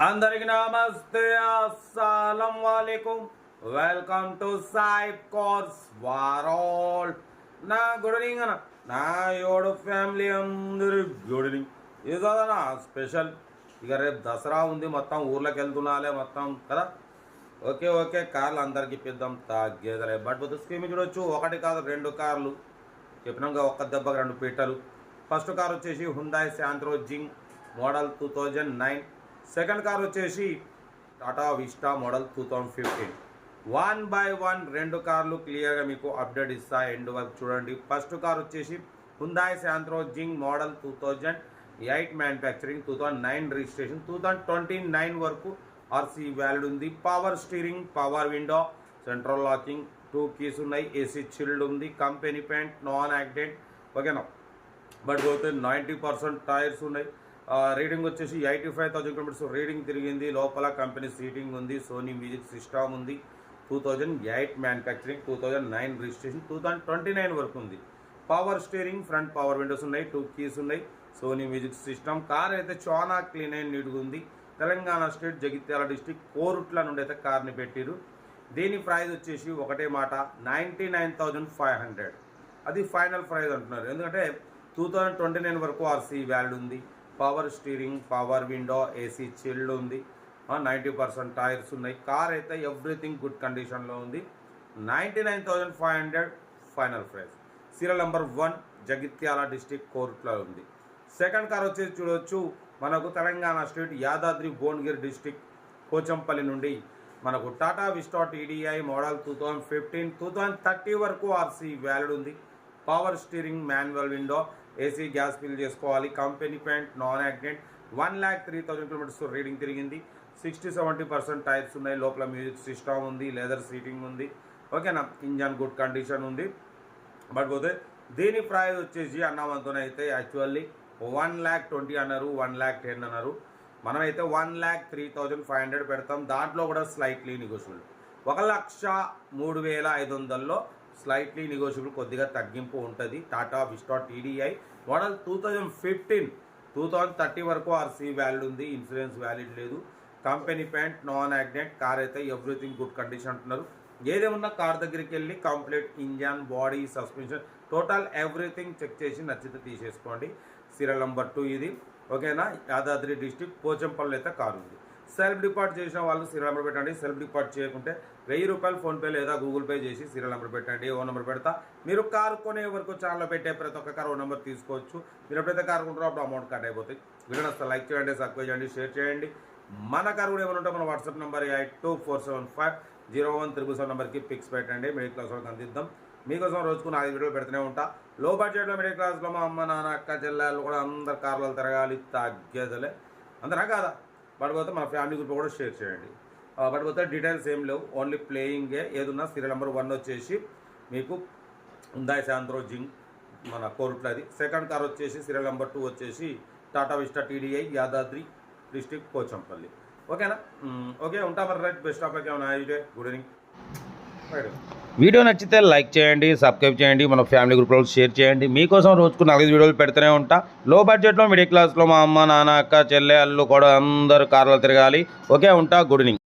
అందరికి నమస్తే. అస్సలం వాలేకుం. వెల్కమ్ టు సాయిబ్ కోర్స్ వారోల్. నా గుడ్ ఈవినింగ్ అన్న. నా యోడు ఫ్యామిలీ అందరి గుడ్ ఈవినింగ్. ఇదన్నా స్పెషల్. ఇక రేపు దసరా ఉంది మొత్తం ఊర్లోకి వెళ్తున్నాలే మొత్తం కదా? ఓకే ఓకే కార్లు అందరికి ఇప్పిద్దాం. తగ్గేదలే బట్ బుద్ధ స్కీమ్ చూడొచ్చు. ఒకటి కాదు రెండు కార్లు. చెప్పినాక ఒక్క దెబ్బకి రెండు పీటలు. ఫస్ట్ కార్ వచ్చేసి Hyundai Santro Xing model two thousand nine second car వచ్చేసి Tata Vista model two thousand fifteen. One by one రెండు కార్లు క్లియర్గా మీకు అప్డేట్ ఇస్తా ఎండ్ వరకు చూడండి. ఫస్ట్ కార్ వచ్చేసి Hyundai Santro Xing model two thousand eight manufacturing two thousand nine registration two thousand twenty nine వరకు ఆర్సీ వ్యాలిడ్ ఉంది. Power steering power window central locking two keys ఉన్నాయి. ఏసీ చిల్డ్ ఉంది. Company paint non accident ఓకేనా but పోతే ninety percent tyres ఉన్నాయి. Reading వచ్చేసి eighty five thousand kilometres. Reading తిరిగింది. లోపల కంపెనీ సీటింగ్ ఉంది. సోనీ మ్యూజిక్ సిస్టమ్ ఉంది. Two thousand eight manufacturing two thousand nine registration two thousand twenty nine వరకు ఉంది. Power steering front power windows ఉన్నాయి two keys ఉన్నాయి. సోనీ మ్యూజిక్ సిస్టమ్ కార్ అయితే చాలా క్లీన్ అండ్ నీట్గా ఉంది. తెలంగాణ స్టేట్ జగిత్యాల డిస్టిక్ కోరుట్ల నుండి అయితే కార్ని పెట్టిరు. దీని ప్రైజ్ వచ్చేసి ఒకటే మాట ninety nine thousand five hundred. అది ఫైనల్ ప్రైజ్ అంటున్నారు. ఎందుకంటే టూ థౌజండ్ ట్వంటీ నైన్ వరకు ఆర్సీ వ్యాల్యూ ఉంది. Power steering power window AC chilled ఉంది. నైంటీ పర్సెంట్ టైర్స్ ఉన్నాయి. కార్ అయితే ఎవ్రీథింగ్ గుడ్ కండిషన్లో ఉంది. Ninety nine thousand five hundred final price. Serial number one Jagtial district కోర్టులో ఉంది. సెకండ్ కార్ వచ్చేసి చూడవచ్చు మనకు తెలంగాణ స్టేట్ యాదాద్రి భువనగిరి డిస్టిక్ పోచంపల్లి నుండి మనకు Tata Vista TDI model two thousand fifteen two thousand thirty వరకు ఆర్సీ వ్యాలిడ్ ఉంది. Power steering manual window AC gas fill చేసుకోవాలి. Company paint non accident. One lakh three thousand kilometres reading తిరిగింది. Sixty seventy percent tyres ఉన్నాయి. లోపల music system ఉంది. Leather seating ఉంది. ఓకేనా? Engine good condition ఉంది. బట్ పోతే దీని ప్రైస్ వచ్చేసి అన్నవంతున అయితే యాక్చువల్లీ వన్ ల్యాక్ ట్వంటీ అన్నారు. వన్ ల్యాక్ టెన్ అన్నారు. మనమైతే one lakh three thousand five hundred పెడతాం. దాంట్లో కూడా స్లైట్లీ నెగోషియబుల్ ఒక లక్ష మూడు వేల ఐదు వందల్లో స్లైట్లీ నెగోషియబుల్ కొద్దిగా తగ్గింపు ఉంటుంది. Tata Vista TDI model two thousand fifteen two thousand thirty వరకు ఆర్సీ వ్యాలిడ్ ఉంది ఇన్సూరెన్స్ వ్యాలిడ్ లేదు. Company paint non accident car అయితే ఎవ్రీథింగ్ గుడ్ కండిషన్ అంటున్నారు. ఏదేమన్నా కార్ దగ్గరికి వెళ్ళి complete engine body suspension total everything check చేసి నచ్చితే తీసేసుకోండి. సీరియల్ నెంబర్ టూ ఇది. ఓకేనా యాదాద్రి డిస్టిక్ పోచంపల్లి అయితే కారు ఉంది. సెల్ఫ్ డిపాజిట్ చేసిన వాళ్ళు సీరియల్ నెంబర్ పెట్టండి. సెల్ఫ్ డిపాజిట్ చేయకుంటే వెయ్యి రూపాయలు ఫోన్పే లేదా గూగుల్ పే చేసి సీరియల్ నెంబర్ పెట్టండి. ఓ నెంబర్ పెడతా. మీరు కారు కొనే వరకు ఛానల్లో పెట్టే ప్రతి ఒక్క కారు ఓ నెంబర్ తీసుకోవచ్చు. మీరు ఎప్పుడైతే కారు కొంటారో అప్పుడు అమౌంట్ కట్ అయిపోతాయి. వీడియో వస్తే లైక్ చేయండి సబ్స్క్రైబ్ చేయండి షేర్ చేయండి. మన కారు కూడా ఏమైనా ఉంటే మన WhatsApp number eight two four seven five zero one triple seven నెంబర్కి పిక్స్ పెట్టండి. మిడిల్ క్లాస్ వాళ్ళకి అందిద్దాం. మీకోసం రోజుకు నాలుగు వీడియోలు పెడుతూనే ఉంటా. లో బడ్జెట్లో మిడిల్ క్లాస్లో మా అమ్మ నాన్న అక్క చెల్లెళ్ళు కూడా అందరు కార్లు తిరగాలి తగ్గేదలే అందరా కాదా? పడిపోతే మన ఫ్యామిలీ గ్రూప్ కూడా షేర్ చేయండి. పడిపోతే డీటెయిల్స్ ఏం లేవు. ఓన్లీ ప్లేయింగే ఏదున్నా సీరియల్ నెంబర్ వన్ వచ్చేసి మీకు ఉందాయి శాంత్రో జింగ్ మన కోరుట్లది సెకండ్ కార్ వచ్చేసి సీరియల్ నెంబర్ టూ వచ్చేసి Tata Vista TDI Yadadri district Pochampally. ఓకేనా? ఓకే ఉంటా మరి. రైట్ బెస్ట్ ఆఫ్ ఏమైనా గుడ్ ఈవినింగ్. వీడియో నచ్చితే లైక్ చేయండి సబ్స్క్రైబ్ చేయండి మన ఫ్యామిలీ గ్రూప్లో షేర్ చేయండి. మీకోసం రోజుకు నాలుగైదు వీడియోలు పెడుతూనే ఉంటా. లో బడ్జెట్లో మిడిల్ క్లాస్లో మా అమ్మ నాన్న అక్క చెల్లె అల్లు కూడా అందరూ కార్లు తిరగాలి. ఓకే ఉంటా గుడ్ ఈవినింగ్.